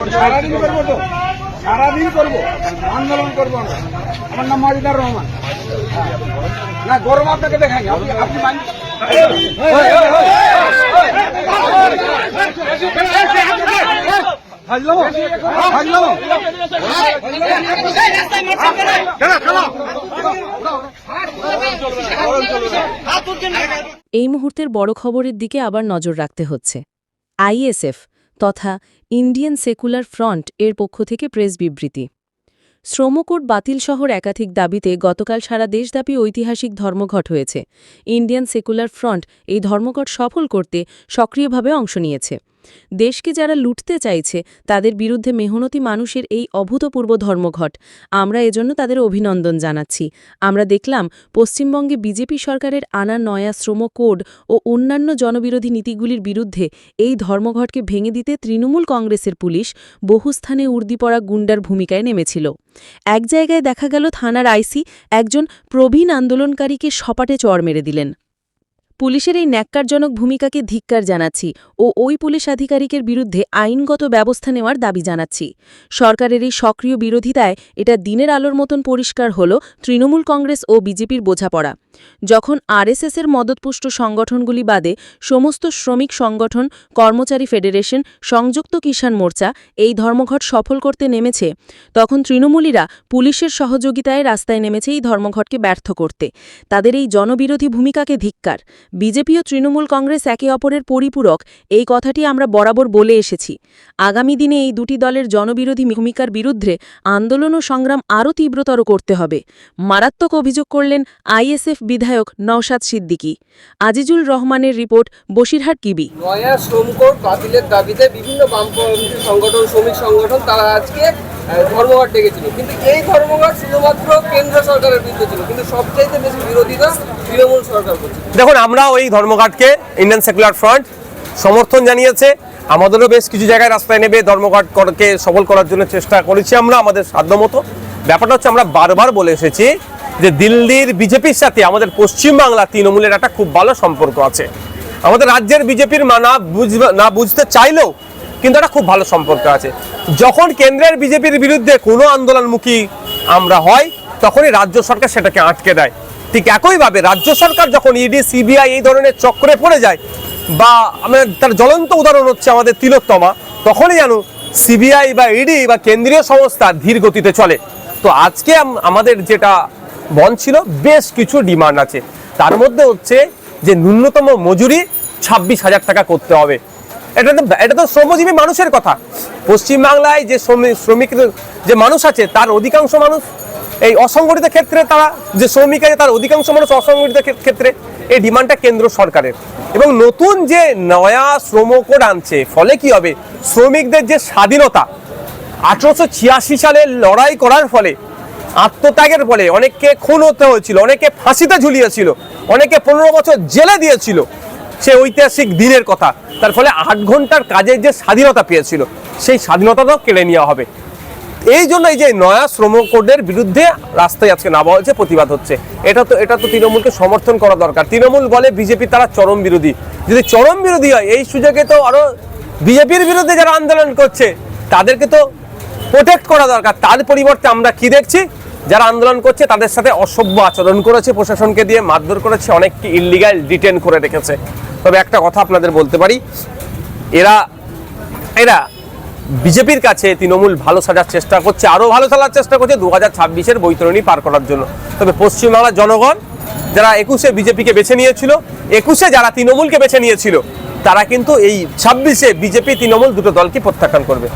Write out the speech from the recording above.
সারাদিন করব তো। সারাদিন করব। আন্দোলন করব আমরা। নাম মাজিদার রহমান। না, গরম আপনাকে দেখাই আপনি? এই মুহূর্তের বড় খবরের দিকে আবার নজর রাখতে হচ্ছে। আইএসএফ তথা ইন্ডিয়ান সেকুলার ফ্রন্ট এর পক্ষ থেকে প্রেস বিবৃতি। শ্রমকোট বাতিল শহর একাধিক দাবিতে গতকাল সারা দেশব্যাপী ঐতিহাসিক ধর্মঘট হয়েছে। ইন্ডিয়ান সেকুলার ফ্রন্ট এই ধর্মঘট সফল করতে সক্রিয়ভাবে অংশ নিয়েছে। দেশকে যারা লুটতে চাইছে, তাদের বিরুদ্ধে মেহনতি মানুষের এই অভূতপূর্ব ধর্মঘট। আমরা এজন্য তাদের অভিনন্দন জানাচ্ছি। আমরা দেখলাম, পশ্চিমবঙ্গে বিজেপি সরকারের আনা নয়া শ্রম কোড ও অন্যান্য জনবিরোধী নীতিগুলির বিরুদ্ধে এই ধর্মঘটকে ভেঙে দিতে তৃণমূল কংগ্রেসের পুলিশ বহু স্থানে উর্দি পড়া গুন্ডার ভূমিকায় নেমেছিল। এক জায়গায় দেখা গেল থানার আইসি একজন প্রবীণ আন্দোলনকারীকে সপাটে চড় মেরে দিলেন। পুলিশের এই ন্যাক্কারজনক ভূমিকাকে ধিক্কার জানাচ্ছি ও ওই পুলিশ আধিকারিকের বিরুদ্ধে আইনগত ব্যবস্থা নেওয়ার দাবি জানাচ্ছি। সরকারের এই সক্রিয় বিরোধিতায় এটা দিনের আলোর মতন পরিষ্কার হল তৃণমূল কংগ্রেস ও বিজেপির বোঝাপড়া। যখন আরএসএসের মদতপুষ্ট সংগঠনগুলি বাদে সমস্ত শ্রমিক সংগঠন, কর্মচারী ফেডারেশন, সংযুক্ত কিষাণ মোর্চা এই ধর্মঘট সফল করতে নেমেছে, তখন তৃণমূলীরা পুলিশের সহযোগিতায় রাস্তায় নেমেছে এই ধর্মঘটকে ব্যর্থ করতে। তাদের এই জনবিরোধী ভূমিকাকে ধিক্কার। বিজেপি ও তৃণমূল কংগ্রেস একে অপরের পরিপূরক, এই কথাটি আমরা বরাবর বলে এসেছি। আগামী দিনে এই দুটি দলের জনবিরোধী ভূমিকার বিরুদ্ধে আন্দোলন ও সংগ্রাম আরও তীব্রতর করতে হবে। মারাত্মক অভিযোগ করলেন আইএসএফ বিধায়ক নওশাদ সিদ্দিকী। আজিজুল রহমানের রিপোর্ট, বসিরহাট কিবি। নয়া শ্রমকোট বাতিলের দাবিতে বিভিন্ন বামপন্থী সংগঠন, শ্রমিক সংগঠন, তারা আজকে ধর্মঘট ডেকেছিল। কিন্তু এই ধর্মঘট শুধুমাত্র কেন্দ্র সরকারের বিরুদ্ধে ছিল। কিন্তু সবচাইতে বেশি বিরোধিতা তৃণমূল সরকার করছে দেখুন আমরা ওই ধর্মঘটকে ইন্ডিয়ান সেকুলার ফ্রন্ট সমর্থন জানিয়েছে। আমাদেরও বেশ কিছু জায়গায় রাস্তায় নেবে ধর্মঘটকে সফল করার জন্য চেষ্টা করেছি আমরা আমাদের সাধ্যমতো ব্যাপারটা হচ্ছে, আমরা বারবার বলে এসেছি যে দিল্লির বিজেপির সাথে আমাদের পশ্চিমবাংলা তৃণমূলের একটা খুব ভালো সম্পর্ক আছে। আমাদের রাজ্যের বিজেপির না বুঝবে না বুঝতে চাইলেও কিন্তু একটা খুব ভালো সম্পর্ক আছে। যখন কেন্দ্রের বিজেপির বিরুদ্ধে কোনো আন্দোলনমুখী আমরা হয় তখনই রাজ্য সরকার সেটাকে আটকে দেয়। ঠিক একইভাবে রাজ্য সরকার যখন ইডি সিবিআই এই ধরনের চক্রে পড়ে যায়, বা আমরা তার জ্বলন্ত উদাহরণ হচ্ছে আমাদের তিলোত্তমা, তখনই যেন সিবিআই বা ইডি বা কেন্দ্রীয় সংস্থা ধীর গতিতে চলে। তো আজকে আমাদের যেটা বন ছিল, বেশ কিছু ডিমান্ড আছে। তার মধ্যে হচ্ছে যে ন্যূনতম মজুরি ছাব্বিশ হাজার টাকা করতে হবে। এটা তো এটা তো শ্রমজীবী মানুষের কথা। পশ্চিমবাংলায় যে শ্রমিক যে মানুষ আছে, তার অধিকাংশ মানুষ এই অসংগঠিত ক্ষেত্রে তারা যে শ্রমিক আছে, তার অধিকাংশ মানুষ অসংগঠিত ক্ষেত্রে এই ডিমান্ডটা কেন্দ্র সরকারের। এবং নতুন যে নয়া শ্রম কোড আনছে, ফলে কি হবে? শ্রমিকদের যে স্বাধীনতা, আঠারোশো ছিয়াশি সালে লড়াই করার ফলে, আত্মত্যাগের ফলে অনেককে খুন হতে হয়েছিল অনেকে ফাঁসিতে ঝুলিয়েছিল অনেকে পনেরো বছর জেলে দিয়েছিল। সে ঐতিহাসিক দিনের কথা। তার ফলে আট ঘণ্টার কাজের যে স্বাধীনতা পেয়েছিল, সেই স্বাধীনতাটাও কেড়ে নেওয়া হবে। এই জন্য এই যে নয়া শ্রম কোডের বিরুদ্ধে রাস্তায় আজকে নামা হয়েছে, প্রতিবাদ হচ্ছে। এটা তো এটা তো তৃণমূলকে সমর্থন করা দরকার। তৃণমূল বলে বিজেপি তারা চরম বিরোধী। যদি চরম বিরোধী হয়, এই সুযোগে তো আরও বিজেপির বিরুদ্ধে যারা আন্দোলন করছে, তাদেরকে তো প্রোটেক্ট করা দরকার। তার পরিবর্তে আমরা কি দেখছি? যারা আন্দোলন করছে, তাদের সাথে অসভ্য আচরণ করেছে, প্রশাসনকে দিয়ে মারধর করেছে, অনেককে ইলিগাল ডিটেন করে রেখেছে। তবে একটা কথা আপনাদের বলতে পারি। এরা এরা বিজেপির কাছে তৃণমূল ভালো সাজার চেষ্টা করছে, আরও ভালো সাজার চেষ্টা করছে দু হাজার ছাব্বিশের বৈতরণী পার করার জন্য। তবে পশ্চিমবাংলার জনগণ যারা একুশে বিজেপিকে বেছে নিয়েছিল, একুশে যারা তৃণমূলকে বেছে নিয়েছিল, তারা কিন্তু এই ছাব্বিশে বিজেপি তৃণমূল দুটো দলকে প্রত্যাখ্যান করবে।